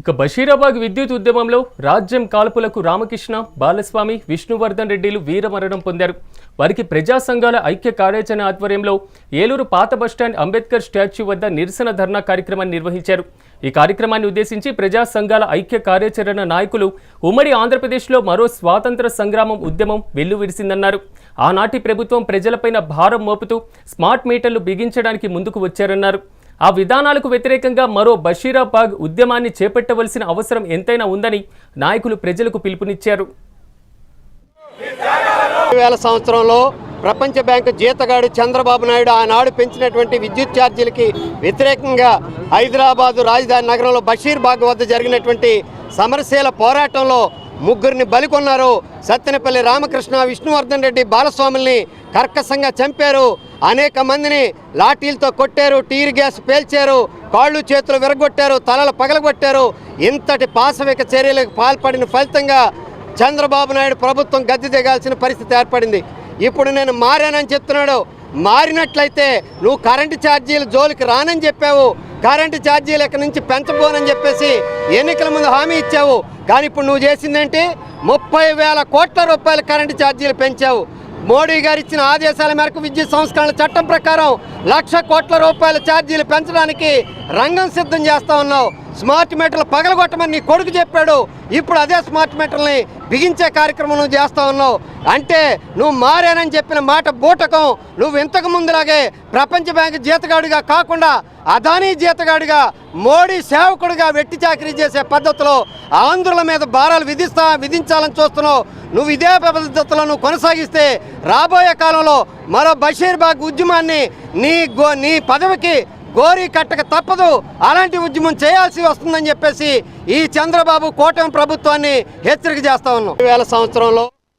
ఇక బషీరాబాద్ విద్యుత్ ఉద్యమంలో రాజ్యం కాల్పులకు రామకృష్ణ బాలస్వామి విష్ణువర్ధన్ రెడ్డిలు వీరమరణం పొందారు. వారికి ప్రజా సంఘాల ఐక్య కార్యాచరణ ఆధ్వర్యంలో ఏలూరు పాత బస్టాండ్ అంబేద్కర్ స్టాచ్యూ వద్ద నిరసన ధర్నా కార్యక్రమాన్ని నిర్వహించారు. ఈ కార్యక్రమాన్ని ఉద్దేశించి ప్రజా సంఘాల ఐక్య కార్యాచరణ నాయకులు ఉమ్మడి ఆంధ్రప్రదేశ్లో మరో స్వాతంత్ర సంగ్రామం ఉద్యమం వెల్లువిరిసిందన్నారు. ఆనాటి ప్రభుత్వం ప్రజలపైన భారం మోపుతూ స్మార్ట్ మీటర్లు బిగించడానికి ముందుకు వచ్చారన్నారు. ఆ విధానాలకు వ్యతిరేకంగా మరో బషీరాబాగ్ ఉద్యమాన్ని చేపట్టవలసిన అవసరం ఎంతైనా ఉందని నాయకులు ప్రజలకు పిలుపునిచ్చారు. వేల సంవత్సరంలో ప్రపంచ బ్యాంకు జీతగాడు చంద్రబాబు నాయుడు ఆనాడు పెంచినటువంటి విద్యుత్ ఛార్జీలకి వ్యతిరేకంగా హైదరాబాదు రాజధాని నగరంలో బషీర్బాగ్ వద్ద జరిగినటువంటి సమరశీల పోరాటంలో ముగ్గురిని బలికొన్నారు సత్తెనపల్లి రామకృష్ణ విష్ణువర్ధన్ రెడ్డి బాలస్వాముల్ని కర్కశంగా చంపారు. అనేక మందిని లాఠీలతో కొట్టారు టీర్ గ్యాస్ పేల్చారు కాళ్ళు చేతులు విరగొట్టారు తలలు పగలగొట్టారు. ఇంతటి పాశవిక చర్యలకు పాల్పడిన ఫలితంగా చంద్రబాబు నాయుడు ప్రభుత్వం గద్దె దిగాల్సిన పరిస్థితి ఏర్పడింది. ఇప్పుడు నేను మారానని చెప్తున్నాడు. మారినట్లయితే నువ్వు కరెంటు ఛార్జీలు జోలికి రానని చెప్పావు. కరెంటు ఛార్జీలు ఇక్కడి నుంచి పెంచబోనని చెప్పేసి ఎన్నికల ముందు హామీ ఇచ్చావు. కానీ ఇప్పుడు నువ్వు చేసిందేంటి? ముప్పై వేల కోట్ల రూపాయల కరెంటు ఛార్జీలు పెంచావు. మోడీ గారు ఇచ్చిన ఆదేశాల మేరకు విద్యుత్ సంస్కరణల చట్టం ప్రకారం లక్ష కోట్ల రూపాయల ఛార్జీలు పెంచడానికి రంగం సిద్ధం చేస్తా ఉన్నావు. స్మార్ట్ మీటర్లు పగలగొట్టమని నీ కొడుకు చెప్పాడు. ఇప్పుడు అదే స్మార్ట్ మీటర్ని బిగించే కార్యక్రమం నువ్వు చేస్తా ఉన్నావు. అంటే నువ్వు మారానని చెప్పిన మాట బూటకం. నువ్వు ఇంతకు ముందులాగే ప్రపంచ బ్యాంకు జీతగాడిగా కాకుండా అదానీ జీతగాడిగా మోడీ సేవకుడిగా వెట్టి చాకరీ చేసే పద్ధతిలో ఆంధ్రుల మీద భారాలు విధిస్తా విధించాలని చూస్తున్నావు. నువ్వు ఇదే పద్ధతిలో నువ్వు కొనసాగిస్తే రాబోయే కాలంలో మరో బషీర్బాగ్ ఉద్యమాన్ని నీ గో నీ పదవికి గోరీ కట్టక తప్పదు. అలాంటి ఉద్యమం చేయాల్సి వస్తుందని చెప్పేసి ఈ చంద్రబాబు కూటమి ప్రభుత్వాన్ని హెచ్చరిక చేస్తా ఉన్నాం. వేల సంవత్సరంలో